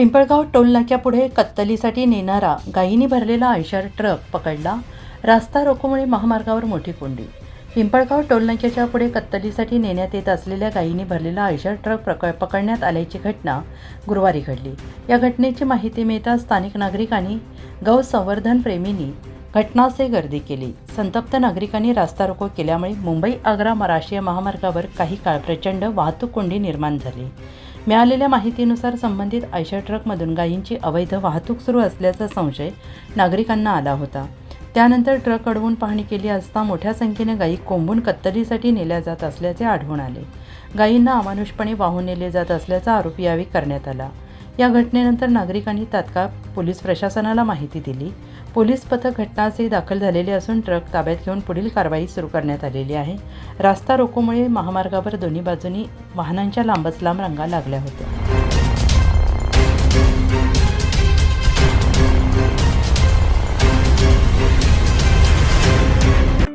पिंपळगाव टोलनाक्यापुढे कत्तलीसाठी नेणारा गायीने भरलेला आयशर ट्रक पकडला. रास्ता रोकोमुळे महामार्गावर मोठी कोंडी. पिंपळगाव टोलनाक्याच्या पुढे कत्तलीसाठी नेण्यात येत असलेल्या गायीने भरलेला आयशर ट्रक प्रक पकडण्यात आल्याची घटना गुरुवारी घडली. या घटनेची माहिती मिळताच स्थानिक नागरिकांनी गौ संवर्धन प्रेमींनी घटनास्थळी गर्दी केली. संतप्त नागरिकांनी रास्ता रोको केल्यामुळे मुंबई आग्रा राष्ट्रीय महामार्गावर काही काळ प्रचंड वाहतूक कोंडी निर्माण झाली. मिळालेल्या माहितीनुसार संबंधित आयशर ट्रकमधून गायींची अवैध वाहतूक सुरू असल्याचा संशय नागरिकांना आला होता. त्यानंतर ट्रक अडवून पाहणी केली असता मोठ्या संख्येने गायी कोंबून कत्तलीसाठी नेल्या जात असल्याचे आढळून आले. गायींना अमानुषपणे वाहून नेले जात असल्याचा आरोप यावेळी करण्यात आला. या घटनेनंतर नागरिकांनी तात्काळ पोलीस प्रशासनाला माहिती दिली. पोलीस पथक घटनास्थळी दाखल झालेले असून ट्रक ताब्यात घेऊन पुढील कारवाई सुरू करण्यात आलेली आहे. रास्ता रोकोमुळे महामार्गावर दोन्ही बाजूनी वाहनांच्या लांबच लांब रांगा लागल्या होत्या.